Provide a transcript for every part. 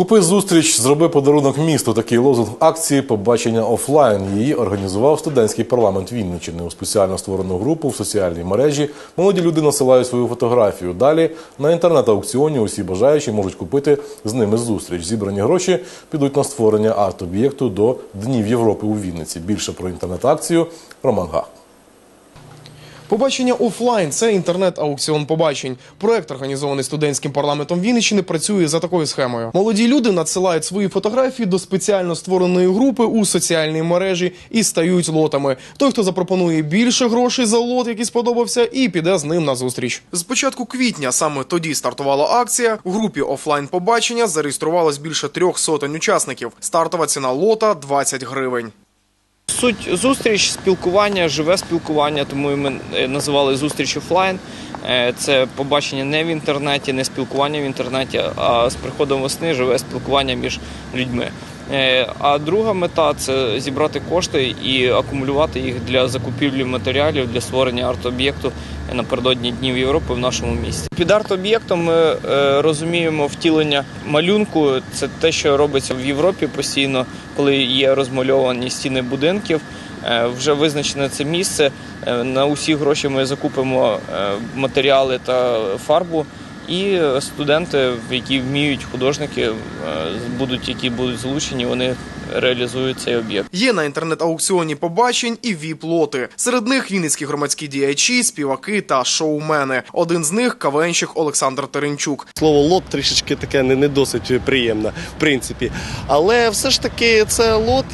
Купи зустріч, зроби подарунок місту. Такий лозунг акції побачення офлайн. Її організував студентський парламент Вінниччини. У спеціально створену групу в соціальній мережі молоді люди насилають свою фотографію. Далі на інтернет-аукціоні усі бажаючі можуть купити з ними зустріч. Зібрані гроші підуть на створення арт-об'єкту до Днів Європи у Вінниці. Більше про інтернет-акцію Роман Гах. Побачення офлайн це інтернет-аукціон побачень. Проект, організований студентським парламентом Вінниччини, працює за такою схемою. Молоді люди надсилають свої фотографії до спеціально створеної групи у соціальній мережі і стають лотами. Той, хто запропонує більше грошей за лот, який сподобався, і піде з ним на зустріч. З початку квітня саме тоді стартувала акція. В групі офлайн побачення зареєструвалось більше трьох сотень учасників. Стартова ціна лота 20 гривень. Суть зустріч, спілкування, живе спілкування, тому ми е, називали зустріч офлайн. Е, Це побачення не в інтернеті, не спілкування в інтернеті, а з приходом весни живе спілкування між людьми. Е, А друга мета це зібрати кошти і акумулювати їх для закупівлі матеріалів для створення арт-об'єкту напередодні Днів Європи в нашому місті. Під арт-об'єктом ми е, розуміємо втілення малюнку. Це те, що робиться в Європі постійно, коли є розмальовані стіни будинків. Е, Вже визначене це місце. На усі гроші ми закупимо матеріали та фарбу. І студенти, які вміють художники, е, будуть, які будуть залучені, вони реалізують цей об'єкт. Є на інтернет-аукціоні побачень і віп-лоти. Серед них вінницькі громадські діячі, співаки та шоумени. Один з них кавенщик Олександр Теренчук. Слово лот трішечки таке не, не досить приємне, в принципі. Але все ж таки це лот,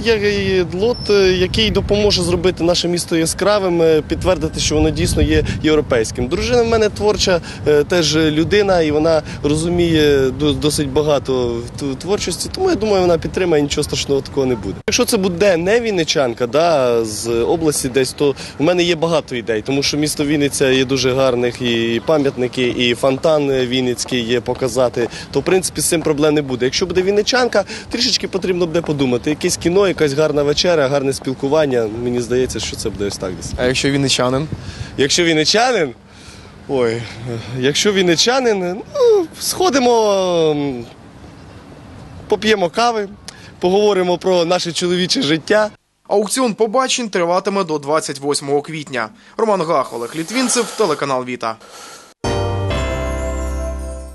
лот, е, який допоможе зробити наше місто яскравим, е, підтвердити, що воно дійсно є європейським. Дружина в мене творча е, теж людина, і вона розуміє до- досить багато творчості. Тому я думаю, вона підтримає, нічого страшного такого не буде. Якщо це буде не Вінничанка, да, з області десь, то в мене є багато ідей, тому що місто Вінниця є дуже гарних і пам'ятники, і фонтан Вінницький є показати. То в принципі з цим проблем не буде. Якщо буде Вінничанка, трішечки потрібно буде подумати. Якесь кіно, якась гарна вечеря, гарне спілкування. Мені здається, що це буде ось так десь. А якщо вінничанин? Якщо вінничанин, ой, якщо вінничанин, ну, сходимо, поп'ємо кави, поговоримо про наше чоловіче життя. Аукціон побачень триватиме до 28 квітня. Роман Гах, Літвінцев, телеканал Віта.